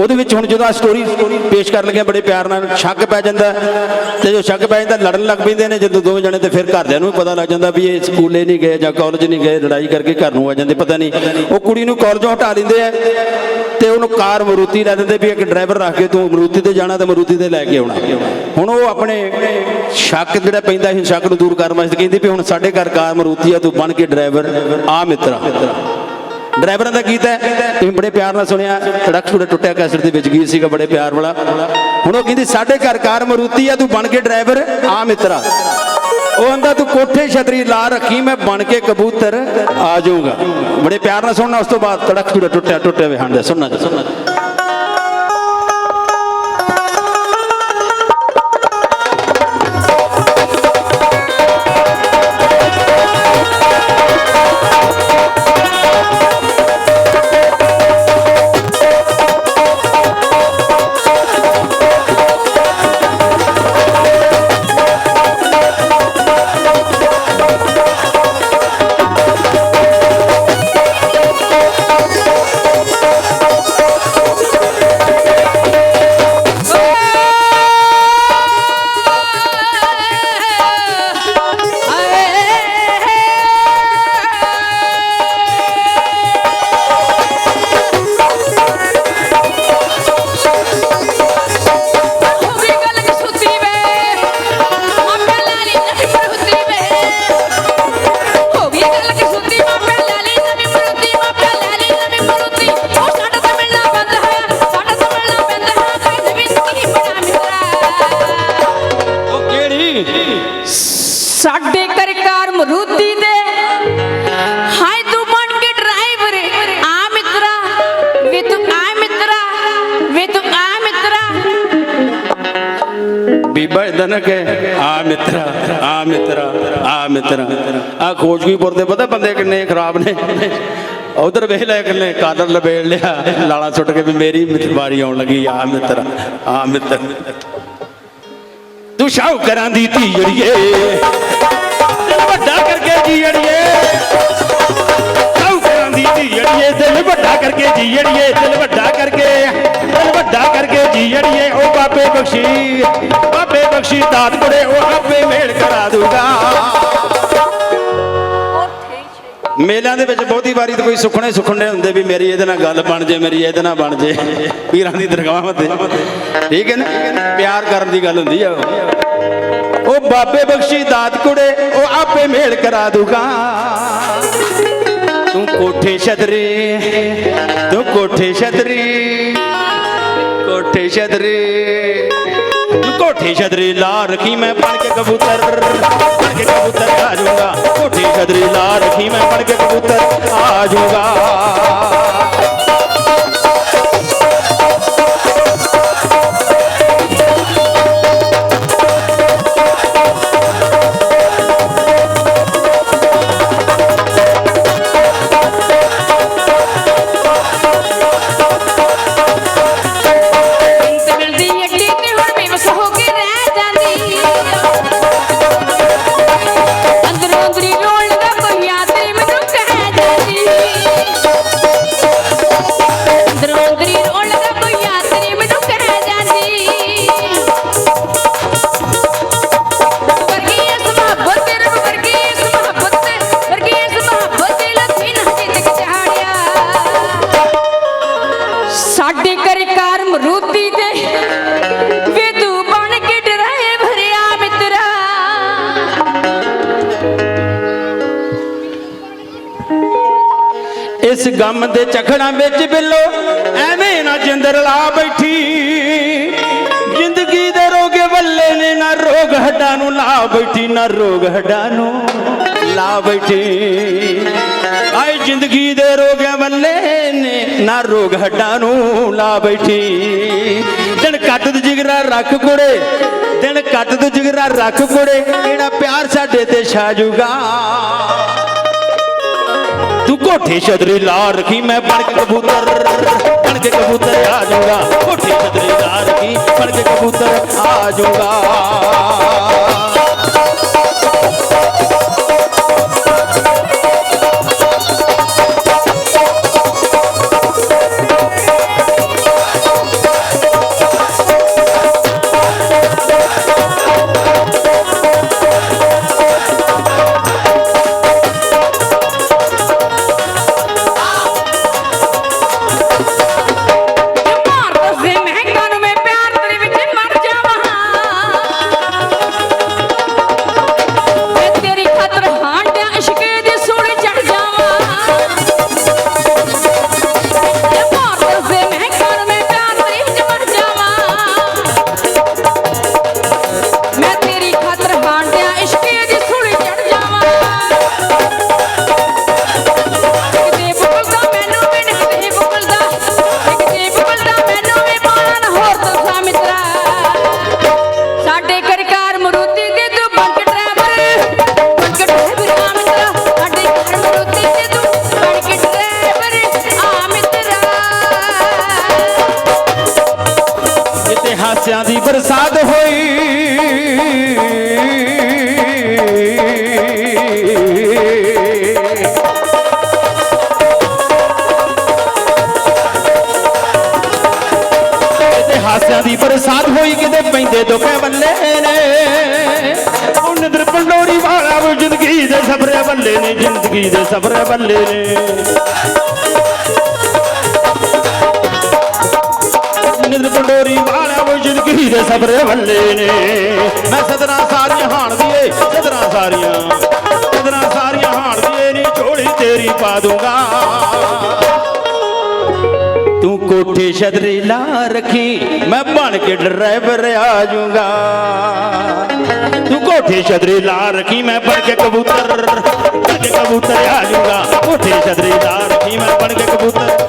ਉਹਦੇ ਵਿੱਚ ਹੁਣ ਜਦੋਂ ਆ ਸਟੋਰੀ ਪੇਸ਼ ਕਰਨ ਲੱਗਿਆ, ਬੜੇ ਪਿਆਰ ਨਾਲ ਸ਼ੱਕ ਪੈ ਜਾਂਦਾ ਤੇ ਜੋ ਸ਼ੱਕ ਪੈ ਜਾਂਦਾ, ਲੜਨ ਲੱਗ ਪੈਂਦੇ ਨੇ, ਜਦੋਂ ਦੋਵੇਂ ਜਣੇ ਤੇ ਫਿਰ ਘਰਦਿਆਂ ਨੂੰ ਵੀ ਪਤਾ ਲੱਗ ਜਾਂਦਾ ਵੀ ਇਹ ਸਕੂਲੇ ਨਹੀਂ ਗਏ ਜਾਂ ਕਾਲਜ ਨਹੀਂ ਗਏ, ਲੜਾਈ ਕਰਕੇ ਘਰ ਨੂੰ ਆ ਜਾਂਦੇ, ਪਤਾ ਨਹੀਂ। ਉਹ ਕੁੜੀ ਨੂੰ ਕਾਲਜੋਂ ਹਟਾ ਲੈਂਦੇ ਆ ਤੇ ਉਹਨੂੰ ਕਾਰ ਮਰੂਤੀ ਲੈ ਦਿੰਦੇ ਵੀ ਇੱਕ ਡਰਾਈਵਰ ਰੱਖ ਕੇ ਤੂੰ ਮਰੂਤੀ ਤੇ ਜਾਣਾ ਤੇ ਮਰੂਤੀ ਤੇ ਲੈ ਕੇ ਆਉਣਾ। ਹੁਣ ਉਹ ਆਪਣੇ ਸ਼ੱਕ ਜਿਹੜਾ ਪੈਂਦਾ ਸੀ, ਸ਼ੱਕ ਨੂੰ ਦੂਰ ਕਰਨ ਵਾਸਤੇ ਕਹਿੰਦੀ ਵੀ ਹੁਣ ਸਾਡੇ ਘਰ ਕਾਰ ਮਰੂਤੀ ਆ, ਤੂੰ ਬਣ ਕੇ ਡਰਾਈਵਰ, ਆ ਮਿੱਤਰਾ। ਡਰਾਈਵਰਾਂ ਦਾ ਗੀਤ ਹੈ। ਤੁਸੀਂ ਬੜੇ ਪਿਆਰ ਨਾਲ ਸੁਣਿਆ। ਧੜਕ ਛੁੜਾ ਟੁੱਟਿਆ ਕੈਸਟ ਦੇ ਵਿੱਚ ਗੀਤ ਸੀਗਾ, ਬੜੇ ਪਿਆਰ ਵਾਲਾ। ਹੁਣ ਉਹ ਕਹਿੰਦੀ, ਸਾਡੇ ਘਰ ਕਾਰ ਮਰੂਤੀ ਆ, ਤੂੰ ਬਣ ਕੇ ਡਰਾਈਵਰ, ਆ ਮਿੱਤਰਾ। ਉਹ ਕਹਿੰਦਾ ਤੂੰ ਕੋਠੇ ਛਤਰੀ ਲਾ ਰੱਖੀ, ਮੈਂ ਬਣ ਕੇ ਕਬੂਤਰ, ਆ ਜਾਊਗਾ। ਬੜੇ ਪਿਆਰ ਨਾਲ ਸੁਣਨਾ ਉਸ ਤੋਂ ਬਾਅਦ ਧੜਕ ਛੁੜਾ ਟੁੱਟਿਆ ਟੁੱਟਿਆ ਵੇ ਹੰਡੇ ਸੁਣਨਾ ਸੁਣਨਾ ਕਿਹੜੀ ਸਾਡੇ ਘਰ ਕਾਰ ਮਰੂਤੀ ਦੇ। ਹਾਏ ਤੂੰ ਬਣ ਕੇ ਡਰਾਈਵਰ ਆ ਮਿੱਤਰਾ, ਵੇ ਤੂੰ ਆ ਮਿੱਤਰਾ, ਵੇ ਤੂੰ ਆ ਮਿੱਤਰਾ। ਬੀਬਾ ਇਦਾਂ ਨਾ ਆ ਮਿੱਤਰਾ ਆ ਮਿੱਤਰਾ ਆ ਮਿੱਤਰਾ। ਆ ਖੋਜਗੀਪੁਰ ਦੇ ਪਤਾ ਬੰਦੇ ਕਿੰਨੇ ਖਰਾਬ ਨੇ। ਉਧਰ ਵੇਖ ਲੈ ਕਿੰਨੇ ਕਾਦਰ ਲਬੇੜ ਲਿਆ। ਲਾਲਾ ਸੁੱਟ ਕੇ ਵੀ ਮੇਰੀ ਮਿੱਤਰਬਾਰੀ ਆਉਣ ਲੱਗੀ। ਆ ਮਿੱਤਰ ਆ ਮਿੱਤਰ। ਤੂੰ ਸ਼ੌਕਰਾਂ ਦੀ ਧੀ ਅੜੀਏ ਵੱਡਾ ਕਰਕੇ ਜੀ ਅੜੀਏ ਸ਼ੌਕਰਾਂ ਦੀ ਧੀ ਅੜੀਏ ਦਿਲ ਵੱਡਾ ਕਰਕੇ ਜੀ ਅੜੀਏ ਦਿਲ ਵੱਡਾ ਕਰਕੇ, ਦਿਲ ਵੱਡਾ ਕਰਕੇ ਜੀ ਅੜੀਏ ਉਹ ਬਾਬੇ ਬਖਸ਼ੀ ਬਾਬੇ ਬਖਸ਼ੀ ਦਾਤ ਕੁੜੇ ਉਹ ਆਪੇ ਮੇਲ ਕਰਾ ਦੂਗਾ। ਮੇਲਿਆਂ ਦੇ ਵਿੱਚ ਬਹੁਤੀ ਵਾਰੀ ਤਾਂ ਕੋਈ ਸੁਖਣੇ ਸੁਖਣੇ ਹੁੰਦੇ ਵੀ ਮੇਰੀ ਇਹਦੇ ਨਾਲ ਗੱਲ ਬਣ ਜੇ, ਮੇਰੀ ਇਹਦੇ ਨਾਲ ਬਣ ਜੇ। ਪੀਰਾਂ ਦੀ ਦਰਗਾਹਾਂ ਤੇ। ਠੀਕ ਹੈ ਨਾ? ਪਿਆਰ ਕਰਨ ਦੀ ਗੱਲ ਹੁੰਦੀ ਆ ਉਹ। ਬਾਬੇ ਬਖਸ਼ੀ ਦਾਤ ਕੁੜੇ, ਉਹ ਆਪੇ ਮੇਲ ਕਰਾ ਦੂਗਾ। ਤੂੰ ਕੋਠੇ ਛਤਰੀ, ਤੂੰ ਕੋਠੇ ਛਤਰੀ ਕੋਠੇ ਛਤਰੀ। ਤੂੰ ਕੋਠੇ ਛਤਰੀ ਲਾ ਰੱਖੀ ਮੈਂ, ਬਣ ਕੇ ਕਬੂਤਰ, ਬਣ ਕੇ ਕਬੂਤਰ ਆ ਜਾਊਂਗਾ ਕੋਠੇ ਛਤਰੀ ਲਾ ਰੱਖੀ ਮੈਂ ਬਣ ਕੇ ਕਬੂਤਰ ਆ ਜਾਊਂਗਾ। ਇਸ ਗਮ ਦੇ ਚਖੜਾਂ ਵਿੱਚ ਬਿੱਲੋ, ਐਵੇਂ ਨਾ ਜਿੰਦਰ ਲਾ ਬੈਠੀ। ਜ਼ਿੰਦਗੀ ਦੇ ਰੋਗੇ ਵੱਲੇ ਨੇ, ਨਾ ਰੋਗ ਹੱਡਾਂ ਨੂੰ ਲਾ ਬੈਠੀ, ਨਾ ਰੋਗ ਹੱਡਾਂ ਨੂੰ ਲਾ ਬੈਠੀ। ਆਏ ਜ਼ਿੰਦਗੀ ਦੇ ਰੋਗਿਆਂ ਵੱਲੇ ਨੇ, ਨਾ ਰੋਗ ਹੱਡਾਂ ਨੂੰ ਲਾ ਬੈਠੀ। ਦਿਨ ਕੱਟ ਤੇ ਜਿਗਰਾ ਰੱਖ ਕੁੜੇ, ਦਿਨ ਕੱਟ ਤੇ ਜਿਗਰਾ ਰੱਖ ਕੁੜੇ ਕਿਹੜਾ ਪਿਆਰ ਸਾਡੇ ਤੇ ਛਾ ਜੂਗਾ। ਕੋਠੇ ਛਤਰੀ ਲਾ ਰੱਖੀ ਮੈਂ ਬਣ ਕੇ ਕਬੂਤਰ, ਬਣ ਕੇ ਕਬੂਤਰ ਆ ਜਾਊਗਾ। ਕੋਠੇ ਛਤਰੀ ਲਾ ਰੱਖੀ ਬਣ ਕੇ ਕਬੂਤਰ ਆ ਜਾਊਗਾ। ਬਰਸਾਤ ਹੋਈ। ਕਿਤੇ ਹਾਸਿਆਂ ਦੀ ਬਰਸਾਤ ਹੋਈ, ਕਿਤੇ ਪੈਂਦੇ ਦੁੱਖੇ ਬੱਲੇ ਨੇ। ਉਹ ਨਿੰਦਰ ਪੰਡੋਰੀ ਵਾਲਾ ਉਹ ਜ਼ਿੰਦਗੀ ਦੇ ਸਫਰੇ ਬੱਲੇ ਨੇ, ਜ਼ਿੰਦਗੀ ਦੇ ਸਫਰੇ ਬੱਲੇ ਨੇ। ਦੇ ਸਫਰੇ ਬੱਲੇ ਨੇ। ਮੈਂ ਸਦਰਾਂ ਸਾਰੀਆਂ ਹਾਣ ਦੀਏ, ਸਦਰਾਂ ਸਾਰੀਆਂ। ਸਦਰਾਂ ਸਾਰੀਆਂ ਹਾਣ ਦੀਏ ਨੀ, ਝੋਲੀ ਤੇਰੀ ਪਾ ਦੂੰਗਾ। ਤੂੰ ਕੋਠੇ ਛਤਰੀ ਲਾ ਰੱਖੀ, ਮੈਂ ਬਣ ਕੇ ਡਰਾਈਵਰ ਆ ਜਾਊਂਗਾ ਤੂੰ ਕੋਠੇ ਛਤਰੀ ਲਾ ਰੱਖੀ, ਮੈਂ ਬਣ ਕੇ ਕਬੂਤਰ, ਬਣ ਕੇ ਕਬੂਤਰ ਆ ਜਾਊਂਗਾ ਕੋਠੇ ਛਤਰੀ ਲਾ ਰੱਖੀ, ਮੈਂ ਬਣ ਕੇ ਕਬੂਤਰ।